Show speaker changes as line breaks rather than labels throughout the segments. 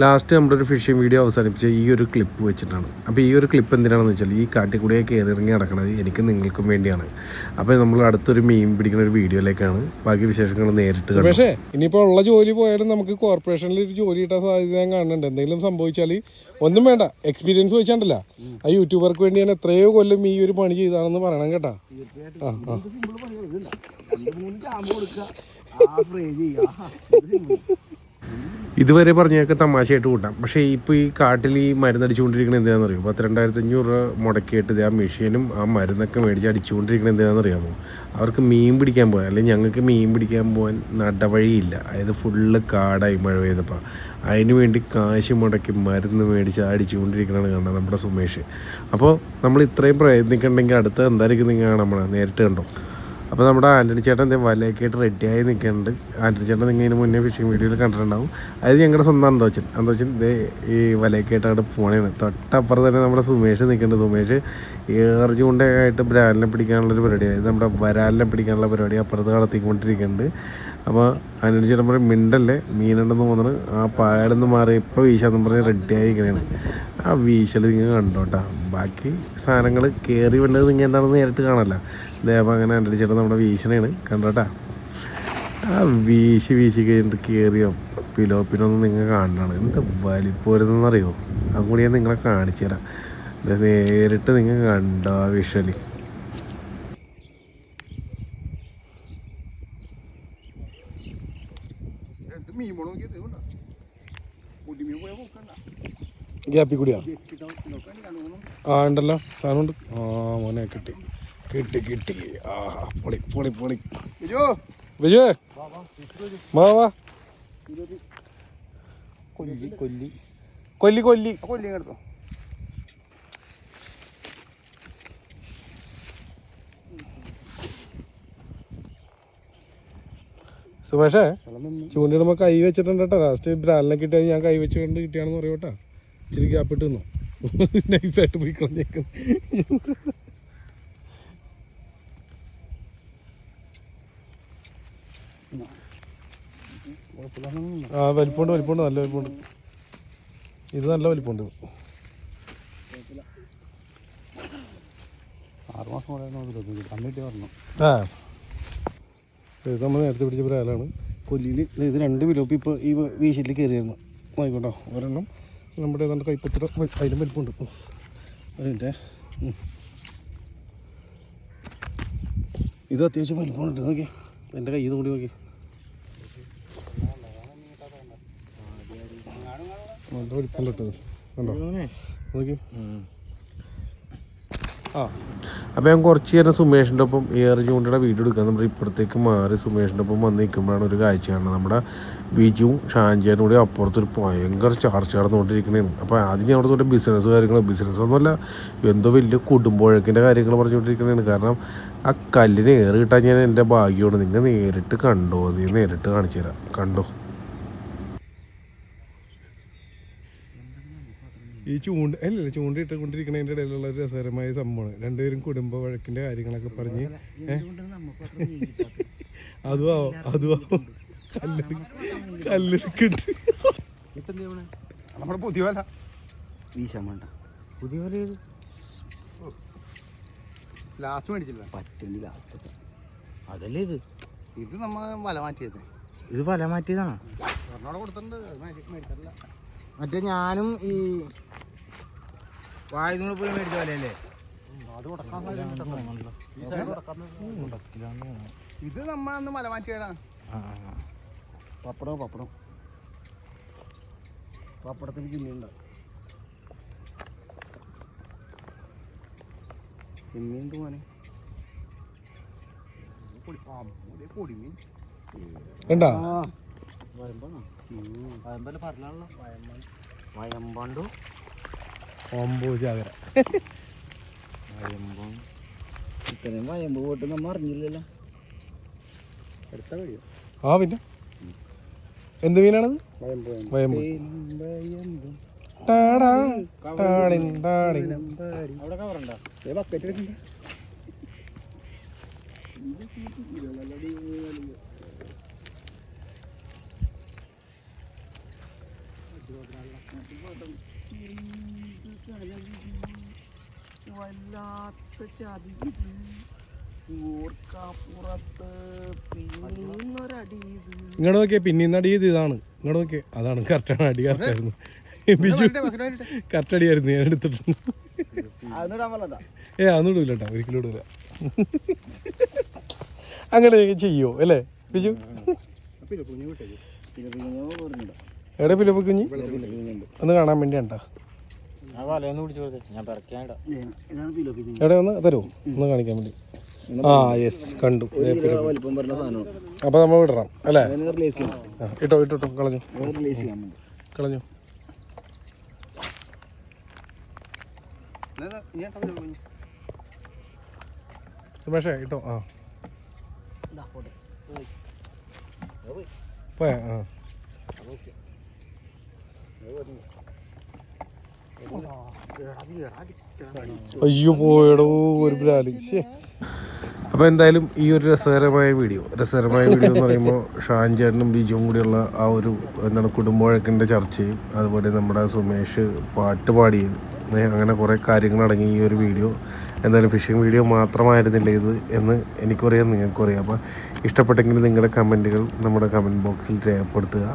Last നമ്മുടെ ഒരു phishing video അവസാനിപ്പിച്ച ഈ ഒരു ക്ലിപ്പ് വെച്ചിട്ടാണ്. അപ്പോൾ ഈ ഒരു ക്ലിപ്പ് എന്തിനാണെന്ന് വെച്ചാൽ ഈ കാട്ടിക്കൂടിയെ കയറി ഇറങ്ങി നടക്കുന്നത് എനിക്ക് നിങ്ങൾക്കും വേണ്ടിയാണ്. അപ്പോൾ നമ്മൾ അടുത്തൊരു മീൻ പിടിക്കുന്ന ഒരു വീഡിയോയിലേക്കാണ് ബാക്കി വിശേഷങ്ങൾ നേരിട്ട്
പക്ഷേ ഇനിയിപ്പോൾ ഉള്ള ജോലി പോയാലും നമുക്ക് കോർപ്പറേഷനിൽ ഒരു ജോലി കിട്ടാൻ സാധ്യത ഞാൻ കാണുന്നുണ്ട്. എന്തെങ്കിലും സംഭവിച്ചാൽ ഒന്നും വേണ്ട. എക്സ്പീരിയൻസ് വെച്ചാണ്ടല്ല. ആ യൂട്യൂബർക്ക് വേണ്ടി ഞാൻ എത്രയോ കൊല്ലം ഈ ഒരു പണി ചെയ്താണെന്ന് പറയണം കേട്ടാ. ആ ആ.
ഇതുവരെ പറഞ്ഞൊക്കെ തമാശയായിട്ട് കൂട്ടാം. പക്ഷേ ഇപ്പോൾ ഈ കാട്ടിൽ ഈ മരുന്ന് അടിച്ചുകൊണ്ടിരിക്കുന്നത് എന്തിനാണെന്ന് അറിയുമോ? പത്ത് രണ്ടായിരത്തി അഞ്ഞൂറ് രൂപ മുടക്കിയിട്ട് ആ മെഷീനും ആ മരുന്നൊക്കെ മേടിച്ച് അടിച്ചുകൊണ്ടിരിക്കുന്നത് എന്തിനാണെന്ന് അറിയാമോ? അവർക്ക് മീൻ പിടിക്കാൻ പോകാൻ അല്ലെങ്കിൽ ഞങ്ങൾക്ക് മീൻ പിടിക്കാൻ പോകാൻ നടവഴിയില്ല. അതായത് ഫുള്ള് കാടായി മഴ പെയ്തപ്പോൾ അതിന് വേണ്ടി കാശ് മുടക്കി മരുന്ന് മേടിച്ച് അടിച്ചുകൊണ്ടിരിക്കണതാണ് കാണുന്നത് നമ്മുടെ സുമേഷ്. അപ്പോൾ നമ്മൾ ഇത്രയും പ്രയത്നിക്കണമെങ്കിൽ അടുത്ത എന്തായിരിക്കും നിങ്ങൾ കാണാൻ നേരിട്ട് കണ്ടോ? അപ്പോൾ നമ്മുടെ ആന്റണി ചേട്ടൻ എന്തേ വലയൊക്കെ ആയിട്ട് റെഡിയായി നിൽക്കുന്നുണ്ട്. ആന്റണി ചേട്ടൻ നിങ്ങൾ ഇതിന് മുന്നേ ഫിഷിംഗ് വീഡിയോയിൽ കണ്ടിട്ടുണ്ടാവും. അത് ഞങ്ങളുടെ സ്വന്തം അന്തോച്ചൻ. അന്തോച്ചൻ ഇതേ ഈ വലയൊക്കെ ആയിട്ട് അവിടെ പോകണേണ് തൊട്ടപ്പുറം തന്നെ നമ്മുടെ സുമേഷ് നിൽക്കുന്നുണ്ട്. സുമേഷ് ഏറ് ചൂണ്ടയായിട്ട് ബ്രാലിനെ പിടിക്കാനുള്ളൊരു പരിപാടി അതായത് നമ്മുടെ വരാലിനെ പിടിക്കാനുള്ള പരിപാടി അപ്പുറത്ത് നടത്തിക്കൊണ്ടിരിക്കുന്നുണ്ട്. അപ്പോൾ ആന്റണി ചേട്ടൻ പറയും മിണ്ടല്ലേ? മീനുണ്ടെന്ന് തോന്നുന്നു ആ പാടെന്ന് മാറി. ഇപ്പോൾ വീശാന്ന് പറഞ്ഞ് റെഡിയായി ഇരിക്കണേണ് ആ വീശൽ നിങ്ങൾ കണ്ടോട്ടാ. ബാക്കി സാധനങ്ങൾ കയറി വേണ്ടത് നിങ്ങൾ എന്താണെന്ന് നേരിട്ട് കാണല്ല. ദേവ അങ്ങനെ ചേട്ടൻ നമ്മുടെ വീശനാണ് കണ്ടോട്ടാ. ആ വീശി വീശി കഴിഞ്ഞിട്ട് കയറിയോ പിലോപ്പിനൊന്നും നിങ്ങൾ കാണണം. എന്ത് വലിപ്പോരുന്നറിയോ അതും കൂടി ഞാൻ നിങ്ങളെ കാണിച്ചു തരാം. നേരിട്ട് നിങ്ങൾ കണ്ടോ ആ വിഷ്വലി
മീൻ പോണ നോക്കിയത് കൊണ്ടാ? പൊടിമീൻ പോയാൽ നോക്കണ്ട
ഗ്യാപ്പിൽ കൂടിയാണ് ആ ഉണ്ടല്ലോ. സാധനമുണ്ട്. ആ മോനെ കിട്ടി. കിട്ടി കിട്ടി. ആ പൊളി പൊളി പൊളി. വിജു മാവാ
കൊല്ലി കൊല്ലി.
കൊല്ലി കൊല്ലി.
കൊല്ലി എടുത്തോ.
സുമേഷേ ചൂണ്ടിടുമ്പോൾ കൈ വെച്ചിട്ടുണ്ട് കേട്ടോ. ലാസ്റ്റ് ബ്രാലിനെ കിട്ടിയത് ഞാൻ കൈ വെച്ചുകൊണ്ട് കിട്ടിയാണെന്ന് പറയും കേട്ടോ. ഇച്ചിരി ഗ്യാപ്പിട്ട് നിന്നു നൈസായിട്ട് പോയി കളഞ്ഞേക്കും. ആ വലിപ്പമുണ്ട് വലിപ്പമുണ്ട് നല്ല വലിപ്പമുണ്ട്. ഇത് നല്ല വലിപ്പമുണ്ട്. ഇത്.
ആറ് മാസം കൂടെ നോക്കി തന്നിട്ട് പറഞ്ഞു
ആ. ഇത് നമ്മൾ നേരത്തെ പിടിച്ച ബ്രാലാണ് കൊല്ലിയിൽ ഇത് രണ്ട് വിലോപ്പ് ഇപ്പോൾ ഈ വീശിൽ കയറിയിരുന്നു. ആയിക്കോട്ടോ ഒരെണ്ണം നമ്മുടെ ഏതാണ്ട് കൈപ്പത്ര അതിലും വലിപ്പമുണ്ട്. അതിന്റെ. ഇത് അത്യാവശ്യം വലിപ്പമുണ്ട്. നോക്കി എന്റെ കയ്യിൽ കൂടി നോക്കി നല്ല വലിപ്പമുണ്ട് കേട്ടോ കണ്ടോ? നോക്കി
അപ്പോൾ ഞാൻ കുറച്ച് നേരം സുമേഷിന്റെ ഒപ്പം ഏറെ ചൂണ്ടിയുടെ വീഡിയോ എടുക്കാൻ നമ്മുടെ ഇപ്പുറത്തേക്ക് മാറി സുമേഷിന്റെ ഒപ്പം വന്ന് നിൽക്കുമ്പോഴാണ് ഒരു കാഴ്ച കാണുന്നത്. നമ്മുടെ ബിജുവും ഷാൻജിയാനും കൂടി അപ്പുറത്തൊരു ഭയങ്കര ചാർച്ച നടന്നുകൊണ്ടിരിക്കണേന്ന് അപ്പോൾ ആദ്യം ഞാൻ അവിടെ ബിസിനസ് കാര്യങ്ങൾ ബിസിനസ് ഒന്നുമല്ല എന്തോ വലിയ കുടുംബഴക്കിന്റെ കാര്യങ്ങൾ പറഞ്ഞുകൊണ്ടിരിക്കണേന്ന് കാരണം ആ കല്ലിന് ഏറ് കിട്ടാൻ ഞാൻ എന്റെ ഭാഗ്യമാണ്. നിങ്ങൾ നേരിട്ട് കണ്ടോ? നീ നേരിട്ട് കാണിച്ചു തരാം കണ്ടോ?
ഈ ചൂണ്ട അല്ലല്ല ചൂണ്ടിട്ട് കൊണ്ടിരിക്കണതിന്റെ ഇടയിലുള്ള ഒരു രസകരമായ സംഭവമാണ്. രണ്ടുപേരും കുടുംബ വഴക്കിന്റെ കാര്യങ്ങളൊക്കെ പറഞ്ഞ് അതുവാ അതും. ആവും അതും ആവും കല്ലെടു കല്ലെടുക്കിട്ട്
നമ്മുടെ പുതിയ വല
വീശാൻ വേണ്ട. പുതിയ പോലെ ഏത്
ലാസ്റ്റ് മേടിച്ചില്ല
പറ്റുന്നില്ല അതല്ലേ ഇത്?
ഇത് നമ്മ വല മാറ്റിയത്.
ഇത് വല മാറ്റിയതാണോ?
കൊടുത്തിട്ടുണ്ട്. മേടിച്ചിട്ടില്ല
മറ്റേ ഞാനും ഈ വായു പോയി മേടിച്ച
പോലെയല്ലേ? ഇത് നമ്മ മലമാറ്റിയാണ് പപ്പടോ
പപ്പടം പപ്പടം പപ്പടത്തിന് ചിമ്മിയുണ്ട്. ചിമ്മിയുണ്ട് മോനെ.
പൊടി പൊടിമീൻ.
കണ്ടാ
വയമ്പണ്ടു.
ഓമ്പോ ചാകര.
വയമ്പം ഇത്രയും വയമ്പ് പോയിട്ട് നമ്മൾ അറിഞ്ഞില്ലല്ലോ.
എടുത്ത കഴിയോ
ആ പിന്നെ. എന്ത് മീനാണത്?
വയമ്പ്
വയമ്പ്.
ചതി പിന്നൊരടി ഇത്
ഇങ്ങോട്ട് നോക്കിയേ പിന്നെ ഇന്ന് അടി ചെയ്ത് ഇതാണ് ഇങ്ങോട്ട് നോക്കിയേ അതാണ് കറക്റ്റാണ് അടി കറക്റ്റായിരുന്നു ബിജു കറക്റ്റ് അടിയായിരുന്നു ഞാൻ എടുത്തിട്ടുണ്ട്. ഏ അതൊന്നും ഇടൂല കേട്ടോ ഒരിക്കലും ഇടൂല. അങ്ങനെ ചെയ്യോ അല്ലേ? ബിജു?
പിന്നെ പിന്നെ
എവിടെ പിലപ്പ് കുഞ്ഞി? ഒന്ന് കാണാൻ വേണ്ടിയാണ്ടാ.
പിന്നെ
എവിടെ ഒന്ന് തരുമോ ഒന്ന് കാണിക്കാൻ വേണ്ടി. ആ യെസ് കണ്ടു. അപ്പൊ നമ്മൾ വിടണം അല്ലേ? ഇട്ടോ ഇട്ടോ ഇട്ടോ കളഞ്ഞു. കളഞ്ഞു. സുമേഷേ ഇട്ടോ ആ. പോയാ. ആ. അയ്യോ ഒരു
അപ്പോൾ എന്തായാലും ഈ ഒരു രസകരമായ വീഡിയോ രസകരമായ വീഡിയോ എന്ന് പറയുമ്പോൾ ഷാൻ ചേട്ടനും ബിജുവും കൂടിയുള്ള ആ ഒരു എന്താണ് കുടുംബവഴക്കിന്റെ ചർച്ചയും അതുപോലെ നമ്മുടെ സുമേഷ് പാട്ട് പാടിയും അങ്ങനെ കുറേ കാര്യങ്ങൾ അടങ്ങി ഈ ഒരു വീഡിയോ. എന്തായാലും ഫിഷിംഗ് വീഡിയോ മാത്രമായിരുന്നില്ല ഇത് എന്ന് എനിക്കറിയാം നിങ്ങൾക്കറിയാം. അപ്പോൾ ഇഷ്ടപ്പെട്ടെങ്കിൽ നിങ്ങളുടെ കമന്റുകൾ നമ്മുടെ കമന്റ് ബോക്സിൽ രേഖപ്പെടുത്തുക.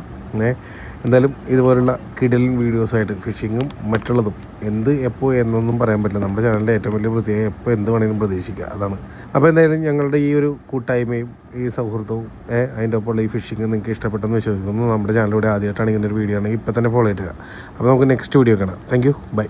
എന്തായാലും ഇതുപോലുള്ള കിടലും വീഡിയോസായിട്ട് ഫിഷിങ്ങും മറ്റുള്ളതും എന്ത് എപ്പോൾ എന്നൊന്നും പറയാൻ പറ്റില്ല. നമ്മുടെ ചാനലിന്റെ ഏറ്റവും വലിയ പ്രത്യേകത എപ്പോൾ എന്ത് വേണമെങ്കിലും പ്രതീക്ഷിക്കുക. അതാണ്. അപ്പോൾ എന്തായാലും ഞങ്ങളുടെ ഈ ഒരു കൂട്ടായ്മയും ഈ സൗഹൃദവും അതിന്റെ ഒപ്പമുള്ള ഈ ഫിഷിങ് നിങ്ങൾക്ക് ഇഷ്ടപ്പെട്ടെന്ന് വിശ്വസിക്കുന്നു. നമ്മുടെ ചാനലിലൂടെ ആദ്യമായിട്ടാണ് ഇങ്ങനെ ഒരു വീഡിയോ ആണെങ്കിൽ ഇപ്പം തന്നെ ഫോളോ ചെയ്യുക. അപ്പോൾ നമുക്ക് നെക്സ്റ്റ് വീഡിയോ കാണാം. Thank bye